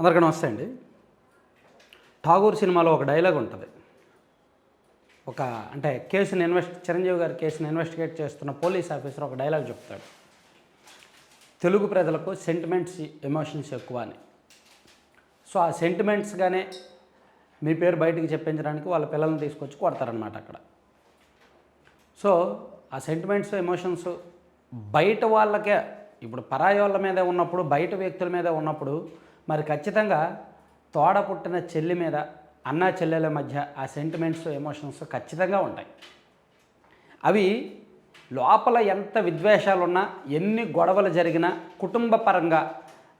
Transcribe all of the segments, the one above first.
అందరికీ నమస్తే అండి. ఠాగూర్ సినిమాలో ఒక డైలాగ్ ఉంటుంది. ఒక అంటే కేసుని ఇన్వెస్ట్ చిరంజీవి గారి కేసుని ఇన్వెస్టిగేట్ చేస్తున్న పోలీస్ ఆఫీసర్ ఒక డైలాగ్ చెప్తాడు. తెలుగు ప్రజలకు సెంటిమెంట్స్ ఎమోషన్స్ ఎక్కువ అని. సో ఆ సెంటిమెంట్స్గానే మీ పేరు బయటికి చెప్పించడానికి వాళ్ళ పిల్లల్ని తీసుకొచ్చి కొడతారనమాట అక్కడ. సో ఆ సెంటిమెంట్స్ ఎమోషన్స్ బయట వాళ్ళకే ఇప్పుడు పరాయి వాళ్ళ మీద ఉన్నప్పుడు బయట వ్యక్తుల మీద ఉన్నప్పుడు మరి ఖచ్చితంగా తోడ పుట్టిన చెల్లి మీద అన్న చెల్లెల మధ్య ఆ సెంటిమెంట్స్ ఎమోషన్స్ ఖచ్చితంగా ఉంటాయి. అవి లోపల ఎంత విద్వేషాలు ఉన్నా ఎన్ని గొడవలు జరిగినా కుటుంబ పరంగా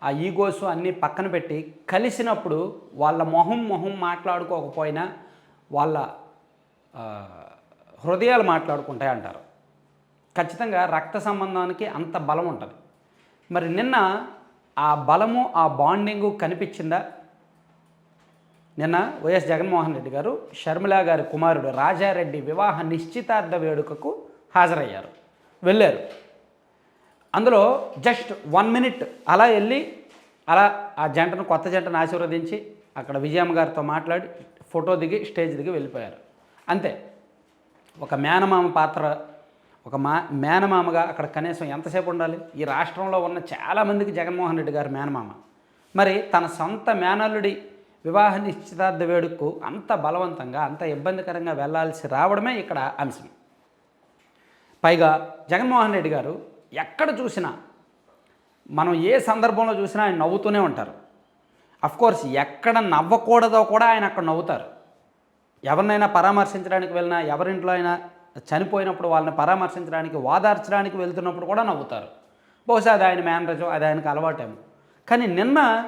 ఆ ఈగోస్ అన్నీ పక్కన పెట్టి కలిసినప్పుడు వాళ్ళ మొహం మొహం మాట్లాడుకోకపోయినా వాళ్ళ హృదయాలు మాట్లాడుకుంటాయి అంటారు. ఖచ్చితంగా రక్త సంబంధానికి అంత బలం ఉంటుంది. మరి నిన్న ఆ బలము ఆ బాండింగు కనిపించిందా? నిన్న వైఎస్ జగన్మోహన్ రెడ్డి గారు షర్మిల గారి కుమారుడు రాజారెడ్డి వివాహ నిశ్చితార్థ వేడుకకు హాజరయ్యారు. వెళ్ళారు. అందులో జస్ట్ వన్ మినిట్ అలా వెళ్ళి అలా ఆ జంటను కొత్త జంటను ఆశీర్వదించి అక్కడ విజయమ్మ గారితో మాట్లాడి ఫోటో దిగి స్టేజ్ దిగి వెళ్ళిపోయారు. అంతే. ఒక మేనమామ పాత్ర ఒక మా మేనమామగా అక్కడ కనీసం ఎంతసేపు ఉండాలి? ఈ రాష్ట్రంలో ఉన్న చాలామందికి జగన్మోహన్ రెడ్డి గారు మేనమామ. మరి తన సొంత మేనల్లుడి వివాహ నిశ్చితార్థ వేడుకకు అంత బలవంతంగా అంత ఇబ్బందికరంగా వెళ్ళాల్సి రావడమే ఇక్కడ అంశం పైగా జగన్మోహన్ రెడ్డి గారు ఎక్కడ చూసినా మనం ఏ సందర్భంలో చూసినా ఆయన నవ్వుతూనే ఉంటారు. కోర్స్ ఎక్కడ నవ్వకూడదో కూడా ఆయన అక్కడ నవ్వుతారు. ఎవరినైనా పరామర్శించడానికి వెళ్ళినా ఎవరింట్లో అయినా చనిపోయినప్పుడు వాళ్ళని పరామర్శించడానికి వాదార్చడానికి వెళ్తున్నప్పుడు కూడా నవ్వుతారు. బహుశా అది ఆయన మేనరజం అది ఆయనకు అలవాటేమో. కానీ నిన్న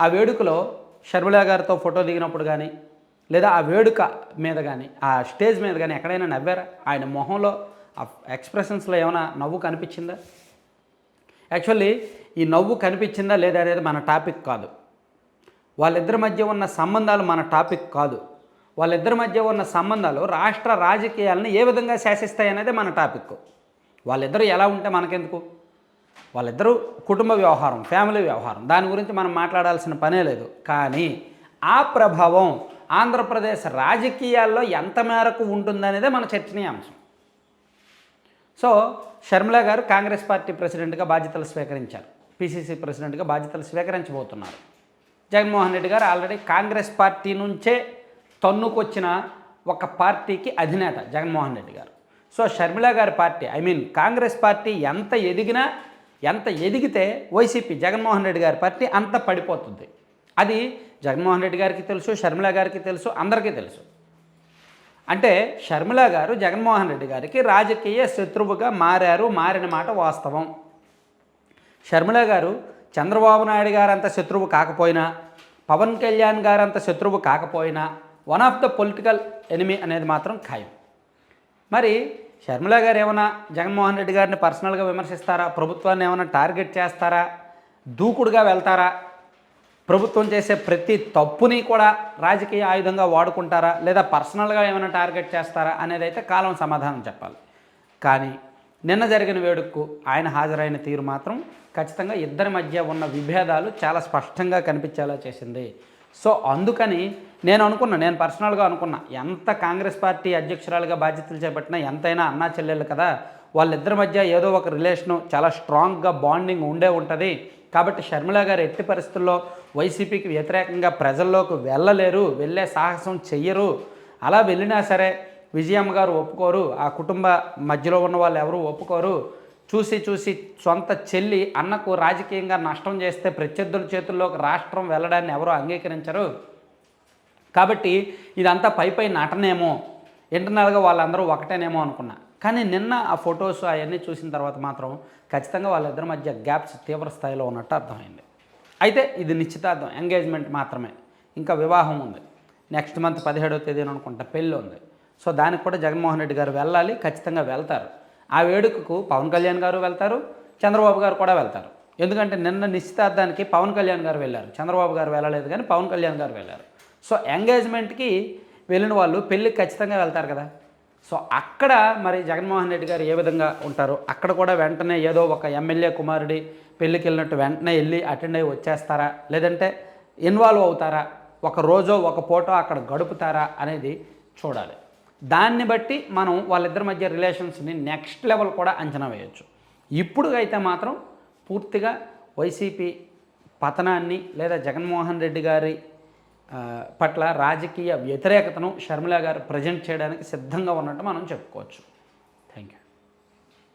ఆ వేడుకలో షర్మిల గారితో ఫోటో దిగినప్పుడు కానీ లేదా ఆ వేడుక మీద కానీ ఆ స్టేజ్ మీద కానీ ఎక్కడైనా నవ్వారా? ఆయన మొహంలో ఆ ఎక్స్ప్రెషన్స్లో ఏమైనా నవ్వు కనిపించిందా? యాక్చువల్లీ ఈ నవ్వు కనిపించిందా లేదా అనేది మన టాపిక్ కాదు. వాళ్ళిద్దరి మధ్య ఉన్న సంబంధాలు మన టాపిక్ కాదు. వాళ్ళిద్దరి మధ్య ఉన్న సంబంధాలు రాష్ట్ర రాజకీయాలను ఏ విధంగా శాసిస్తాయి అనేది మన టాపిక్. వాళ్ళిద్దరూ ఎలా ఉంటే మనకెందుకు? వాళ్ళిద్దరూ కుటుంబ వ్యవహారం ఫ్యామిలీ వ్యవహారం దాని గురించి మనం మాట్లాడాల్సిన పనే లేదు. కానీ ఆ ప్రభావం ఆంధ్రప్రదేశ్ రాజకీయాల్లో ఎంత మేరకు ఉంటుందనేదే మన చర్చనీయాంశం. సో షర్మిల గారు కాంగ్రెస్ పార్టీ ప్రెసిడెంట్గా బాధ్యతలు స్వీకరించారు. పిసిసి ప్రెసిడెంట్గా బాధ్యతలు స్వీకరించబోతున్నారు. జగన్మోహన్ రెడ్డి గారు ఆల్రెడీ కాంగ్రెస్ పార్టీ నుంచే తన్నుకొచ్చిన ఒక పార్టీకి అధినేత జగన్మోహన్ రెడ్డి గారు. సో షర్మిల గారి party I mean Congress party ఎంత ఎదిగినా ఎంత ఎదిగితే వైసీపీ జగన్మోహన్ రెడ్డి గారి పార్టీ అంత పడిపోతుంది. అది జగన్మోహన్ రెడ్డి గారికి తెలుసు షర్మిల గారికి తెలుసు అందరికీ తెలుసు. అంటే షర్మిల గారు జగన్మోహన్ రెడ్డి గారికి రాజకీయ శత్రువుగా మారారు మారిన మాట వాస్తవం. షర్మిల గారు చంద్రబాబు నాయుడు గారు అంత శత్రువు కాకపోయినా పవన్ కళ్యాణ్ గారు అంత శత్రువు కాకపోయినా one of the political enemy అనేది మాత్రం ఖాయం. మరి షర్మిల గారు ఏమైనా జగన్మోహన్ రెడ్డి గారిని పర్సనల్గా విమర్శిస్తారా? ప్రభుత్వాన్ని ఏమైనా టార్గెట్ చేస్తారా? దూకుడుగా వెళ్తారా? ప్రభుత్వం చేసే ప్రతి తప్పుని కూడా రాజకీయ ఆయుధంగా వాడుకుంటారా? లేదా పర్సనల్గా ఏమైనా టార్గెట్ చేస్తారా? అనేది అయితే కాలం సమాధానం చెప్పాలి. కానీ నిన్న జరిగిన వేడుకకు ఆయన హాజరైన తీరు మాత్రం ఖచ్చితంగా ఇద్దరి మధ్య ఉన్న విభేదాలు చాలా స్పష్టంగా కనిపించేలా చేసింది సో అందుకని నేను అనుకున్నా నేను పర్సనల్గా అనుకున్నా ఎంత కాంగ్రెస్ పార్టీ అధ్యక్షురాలుగా బాధ్యతలు చేపట్టినా ఎంతైనా అన్నా చెల్లెళ్ళు కదా వాళ్ళిద్దరి మధ్య ఏదో ఒక రిలేషను చాలా స్ట్రాంగ్గా బాండింగ్ ఉండే ఉంటుంది. కాబట్టి షర్మిల గారు ఎట్టి పరిస్థితుల్లో వైసీపీకి వ్యతిరేకంగా ప్రజల్లోకి వెళ్ళలేరు వెళ్ళే సాహసం చెయ్యరు. అలా వెళ్ళినా సరే విజయమ్మ గారు ఒప్పుకోరు ఆ కుటుంబ మధ్యలో ఉన్న వాళ్ళు ఎవరు ఒప్పుకోరు. చూసి చూసి సొంత చెల్లి అన్నకు రాజకీయంగా నష్టం చేస్తే ప్రత్యర్థుల చేతుల్లోకి రాష్ట్రం వెళ్ళడాన్ని ఎవరూ అంగీకరించరు. కాబట్టి ఇదంతా పై పై నటనేమో ఇంటర్నల్గా వాళ్ళందరూ ఒకటేనేమో అనుకున్నా. కానీ నిన్న ఆ ఫొటోస్ అవన్నీ చూసిన తర్వాత మాత్రం ఖచ్చితంగా వాళ్ళిద్దరి మధ్య గ్యాప్స్ తీవ్ర స్థాయిలో ఉన్నట్టు అర్థమైంది. అయితే ఇది నిశ్చితార్థం ఎంగేజ్మెంట్ మాత్రమే. ఇంకా వివాహం ఉంది. నెక్స్ట్ మంత్ పదిహేడవ తేదీన అనుకుంటా పెళ్ళి ఉంది. సో దానికి కూడా జగన్మోహన్ రెడ్డి గారు వెళ్ళాలి ఖచ్చితంగా వెళ్తారు. ఆ వేడుకకు పవన్ కళ్యాణ్ గారు వెళ్తారు చంద్రబాబు గారు కూడా వెళ్తారు. ఎందుకంటే నిన్న నిశ్చితార్థానికి పవన్ కళ్యాణ్ గారు వెళ్ళారు. చంద్రబాబు గారు వెళ్ళలేదు కానీ పవన్ కళ్యాణ్ గారు వెళ్ళారు. సో ఎంగేజ్మెంట్కి వెళ్ళిన వాళ్ళు పెళ్ళికి ఖచ్చితంగా వెళ్తారు కదా. సో అక్కడ మరి జగన్మోహన్ రెడ్డి గారు ఏ విధంగా ఉంటారు అక్కడ కూడా వెంటనే ఏదో ఒక ఎమ్మెల్యే కుమారుడి పెళ్ళికి వెళ్ళినట్టు వెంటనే వెళ్ళి అటెండ్ అయ్యి వచ్చేస్తారా? లేదంటే ఇన్వాల్వ్ అవుతారా? ఒక రోజో ఒక పూటో అక్కడ గడుపుతారా అనేది చూడాలి. దాన్ని బట్టి మనం వాళ్ళిద్దరి మధ్య రిలేషన్స్ని నెక్స్ట్ లెవెల్ కూడా అంచనా వేయొచ్చు. ఇప్పుడు అయితే మాత్రం పూర్తిగా వైసీపీ పతనాన్ని లేదా జగన్మోహన్ రెడ్డి గారి పట్ల రాజకీయ వ్యతిరేకతను షర్మిల గారు ప్రజెంట్ చేయడానికి సిద్ధంగా ఉన్నట్టు మనం చెప్పుకోవచ్చు.